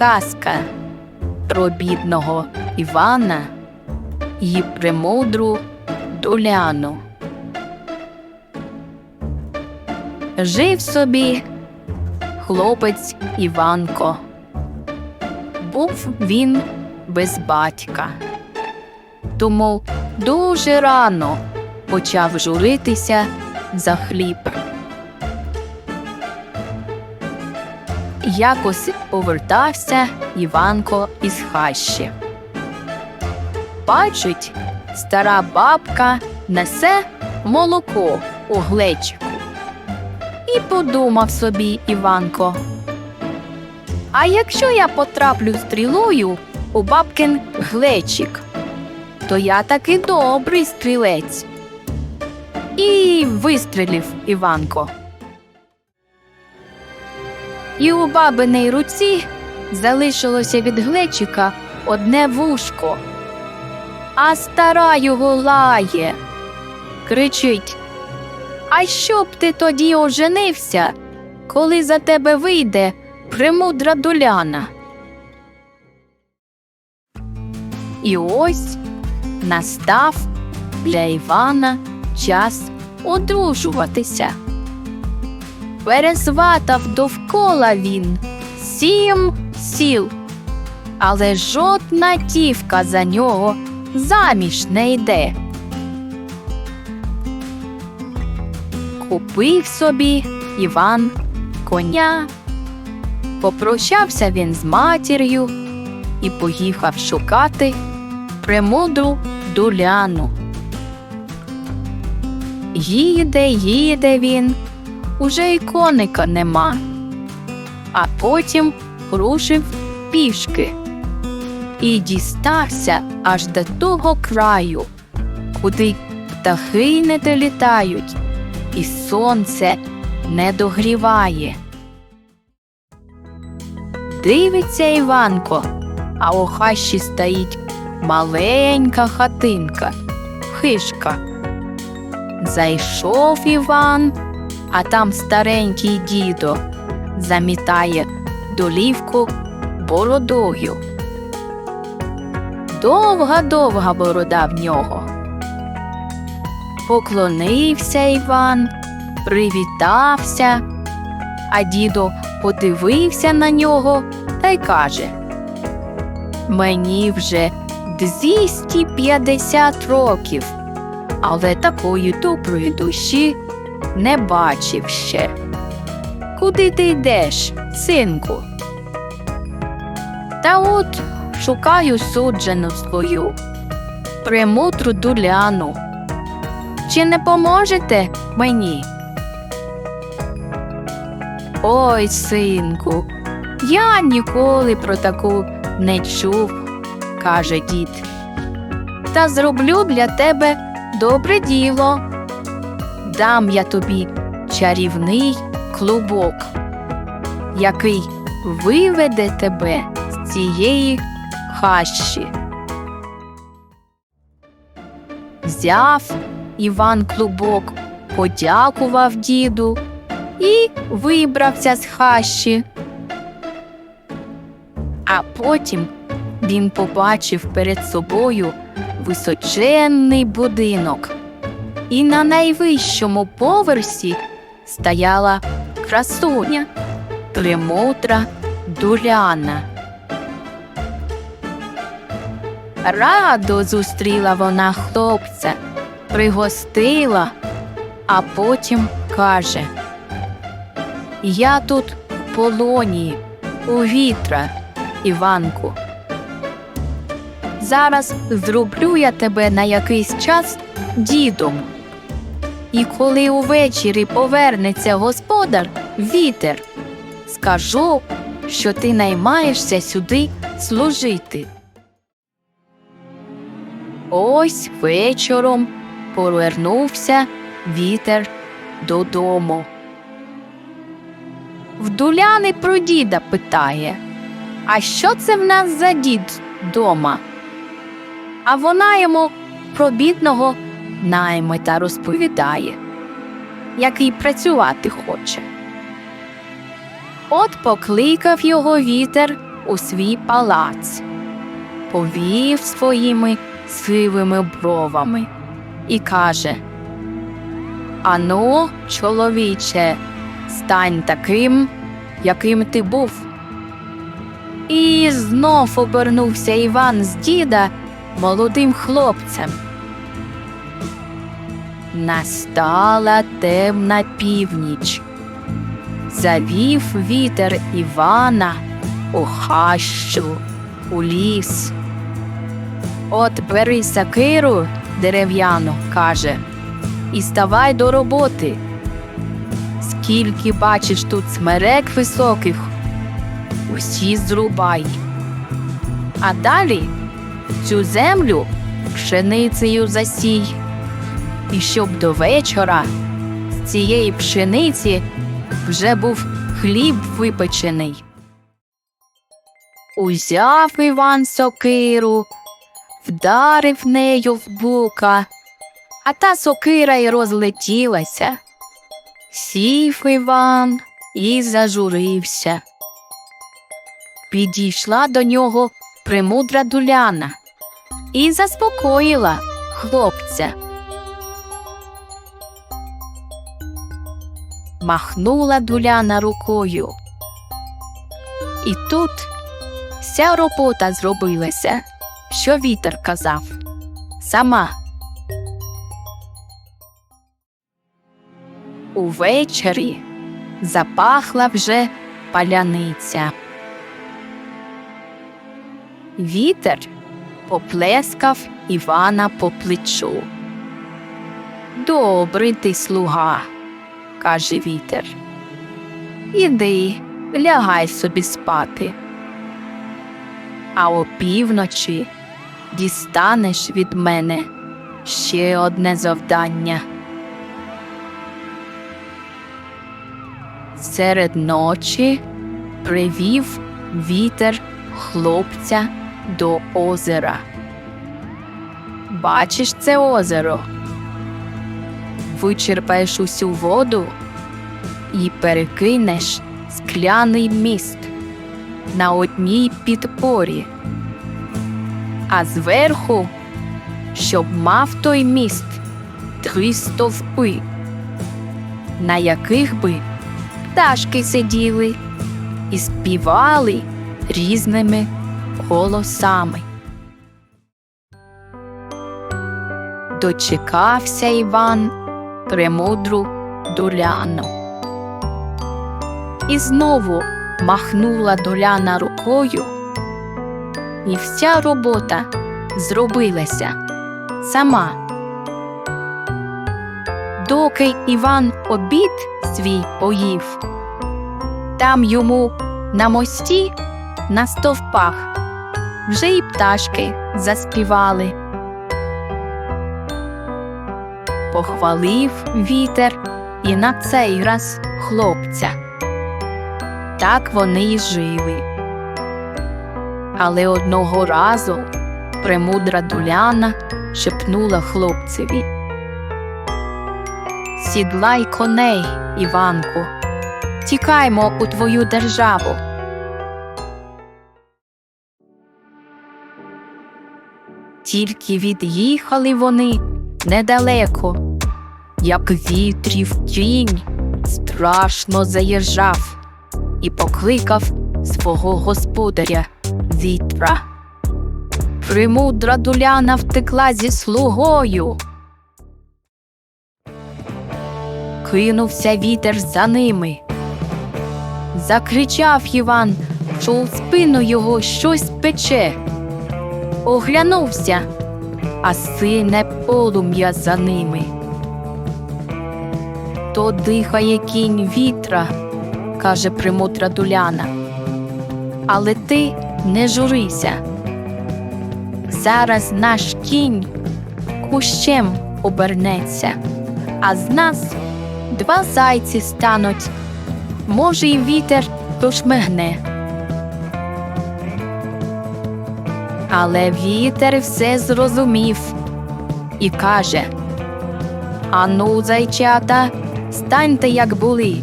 казка про бідного Івана і премудру Дуляну. Жив собі хлопець Іванко. Був він без батька. Тому дуже рано почав журитися за хліб. Якось повертався Іванко із хащі. Бачить, стара бабка несе молоко у глечику. І подумав собі Іванко. А якщо я потраплю стрілою у бабкин глечик, то я таки добрий стрілець. І вистрілив Іванко. І у бабиній руці залишилося від глечика одне вушко, а стара його лає. Кричить А що б ти тоді оженився, коли за тебе вийде премудра доляна? І ось настав для Івана час одружуватися. Пересватав довкола він сім сіл, але жодна тівка за нього заміж не йде. Купив собі Іван коня. Попрощався він з матір'ю і поїхав шукати премудру дуляну. Їде, їде він, уже й коника нема, а потім рушив пішки і дістався аж до того краю, куди птахи не долітають, і сонце не догріває. Дивиться Іванко, а у хащі стоїть маленька хатинка, хишка. Зайшов Іван, а там старенький дідо замітає долівку бородою. Довга-довга борода в нього. Поклонився Іван, привітався, а дідо подивився на нього та й каже Мені вже 250 років, але такої доброї душі не бачив ще. Куди ти йдеш, синку? Та от шукаю суджену свою, премудру дуляну. Чи не поможете мені? Ой, синку, я ніколи про таку не чув, каже дід. Та зроблю для тебе добре діло. Дам я тобі чарівний клубок, який виведе тебе з цієї хащі. Взяв Іван клубок, подякував діду і вибрався з хащі. А потім він побачив перед собою височенний будинок, і на найвищому поверсі стояла красуня, премудра дуляна. Радо зустріла вона хлопця, пригостила, а потім каже Я тут в полоні, у вітра, Іванку. Зараз зроблю я тебе на якийсь час дідом. І коли увечері повернеться господар вітер, скажу, що ти наймаєшся сюди служити. Ось вечором повернувся вітер додому. В Дуляни про діда питає, а що це в нас за дід дома? А вона йому про бідного наймита розповідає, який працювати хоче. От покликав його вітер у свій палац, повів своїми сивими бровами і каже Ану, чоловіче, стань таким, яким ти був. І знов обернувся Іван з діда молодим хлопцем. Настала темна північ. Завів вітер Івана у хащу, у ліс. От бери сакиру дерев'яну, каже, і ставай до роботи. Скільки бачиш тут смерек високих, усі зрубай. А далі цю землю пшеницею засій. І щоб до вечора з цієї пшениці вже був хліб випечений. Узяв Іван сокиру, вдарив нею в бука, а та сокира й розлетілася. Сів Іван і зажурився. Підійшла до нього премудра дуляна і заспокоїла хлопця. Махнула дуляна рукою. І тут вся робота зробилася, що вітер казав. Сама. Увечері запахла вже паляниця. Вітер поплескав Івана по плечу. Добрий ти слуга, каже вітер. Іди, лягай собі спати. А опівночі дістанеш від мене ще одне завдання. Серед ночі привів вітер хлопця до озера. Бачиш це озеро? Вичерпаєш усю воду і перекинеш скляний міст на одній підпорі, а зверху, щоб мав той міст три стовпи, на яких би пташки сиділи і співали різними голосами. Дочекався Іван премудру доляну. І знову махнула доляна рукою, і вся робота зробилася сама. Доки Іван обід свій поїв, там йому на мості, на стовпах вже й пташки заспівали. Похвалив вітер і на цей раз хлопця. Так вони й жили. Але одного разу премудра дуляна шепнула хлопцеві. Сідлай коней, Іванку, тікаймо у твою державу. Тільки від'їхали вони недалеко, як вітрів тінь страшно заїжджав і покликав свого господаря вітра. Примудра дуляна втекла зі слугою. Кинувся вітер за ними. Закричав Іван, що у спину його щось пече. Оглянувся, а сине полум'я за ними. То дихає кінь вітра, каже примутра дуляна. Але ти не журися. Зараз наш кінь кущем обернеться, а з нас два зайці стануть. Може, й вітер пошмигне. Але вітер все зрозумів і каже Ану, зайчата, станьте, як були,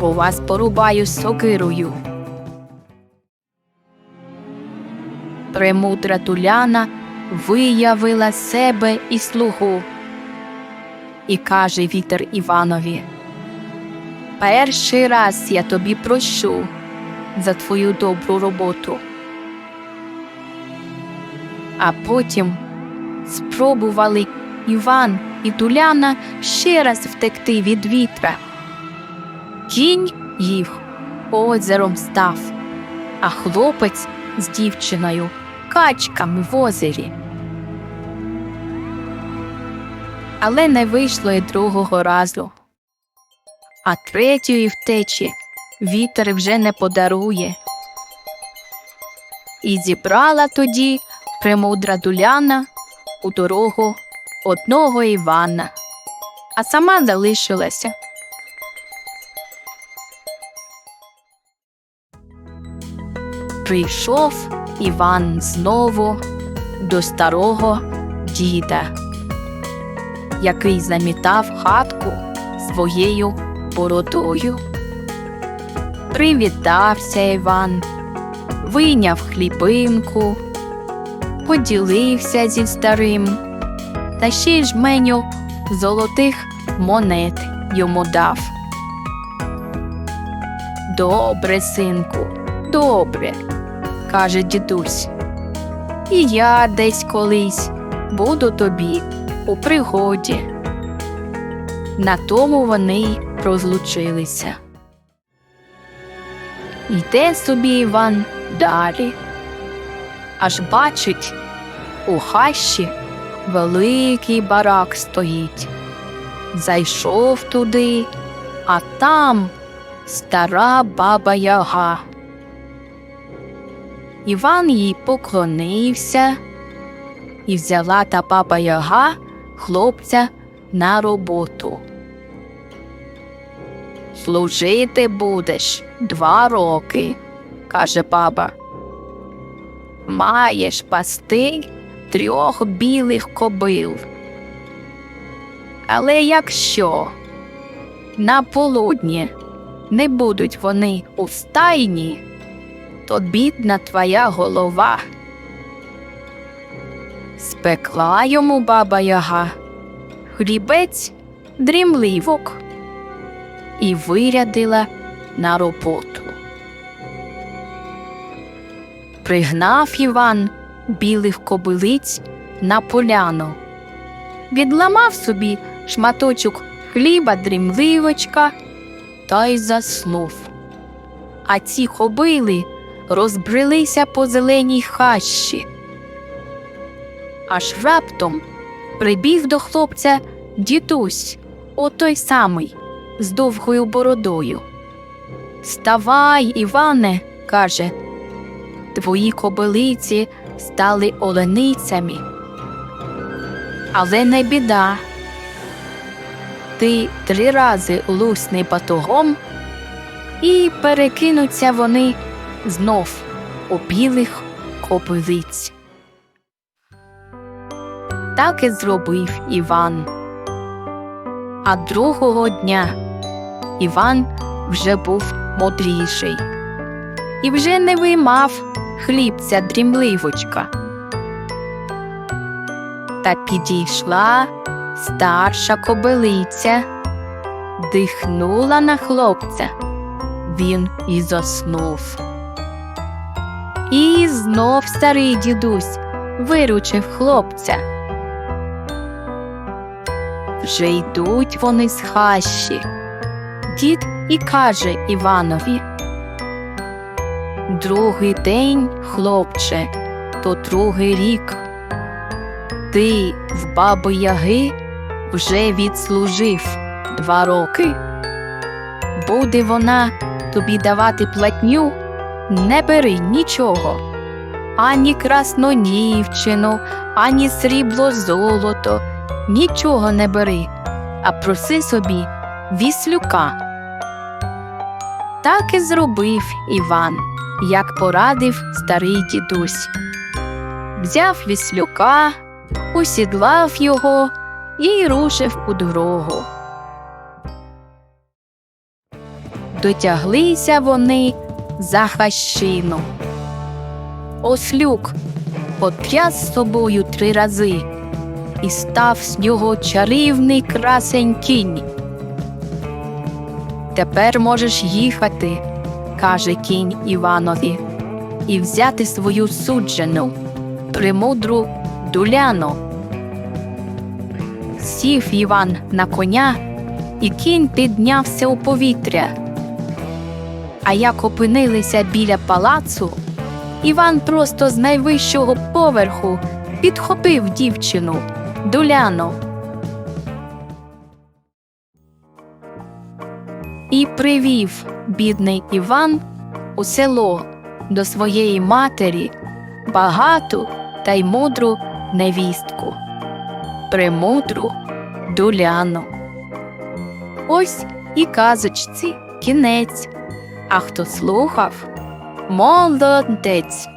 бо вас порубаю сокирою. Премудра Туляна виявила себе і слугу. І каже вітер Іванові Перший раз я тобі прощу за твою добру роботу. А потім спробували Іван і Туляна ще раз втекти від вітра. Кінь їх озером став, а хлопець з дівчиною качками в озері. Але не вийшло й другого разу. А третьої втечі вітер вже не подарує. І зібрала тоді премудра Дуляна у дорогу одного Івана, а сама залишилася. Прийшов Іван знову до старого діда, який замітав хатку своєю бородою. Привітався Іван, вийняв хлібинку, поділився зі старим, та ще й жменю золотих монет йому дав. Добре, синку, добре, каже дідусь. І я десь колись буду тобі у пригоді. На тому вони й розлучилися. Йде собі Іван далі. Аж бачить, у хащі великий барак стоїть. Зайшов туди, а там стара баба Яга. Іван їй поклонився, і взяла та баба Яга хлопця на роботу. Служити будеш два роки, каже баба. Маєш пасти трьох білих кобил. Але якщо на полудні не будуть вони у стайні, то бідна твоя голова. Спекла йому баба Яга, хлібець дрімливок і вирядила на роботу. Пригнав Іван білих кобилиць на поляну, відламав собі шматочок хліба дрімливочка та й заснув. А ці кобили розбрелися по зеленій хащі. Аж раптом прибіг до хлопця дідусь, отой самий, з довгою бородою. Ставай, Іване, каже, твої кобилиці стали оленицями. Але не біда. Ти три рази лусни батогом, і перекинуться вони знов у білих кобилиць. Так і зробив Іван. А другого дня Іван вже був мудріший і вже не виймав хлібця дрімливочка. Та підійшла старша кобилиця, дихнула на хлопця, він і заснув. І знов старий дідусь виручив хлопця. Вже йдуть вони з хащі. Дід і каже Іванові. Другий день, хлопче, то другий рік. Ти в баби Яги вже відслужив два роки. Буде вона тобі давати платню, не бери нічого, ані краснонівчину, ані срібло золото, нічого не бери, а проси собі віслюка. Так і зробив Іван, як порадив старий дідусь. Взяв віслюка, усідлав його і рушив у дорогу. Дотяглися вони за хащину. Ослюк потряс собою три рази, і став з нього чарівний красень кінь. Тепер можеш їхати, каже кінь Іванові, і взяти свою суджену, премудру дуляну. Сів Іван на коня, і кінь піднявся у повітря. А як опинилися біля палацу, Іван просто з найвищого поверху підхопив дівчину, дуляну. І привів бідний Іван у село до своєї матері багату та й мудру невістку, премудру дуляну. Ось і казочці кінець. А хто слухав, молодець.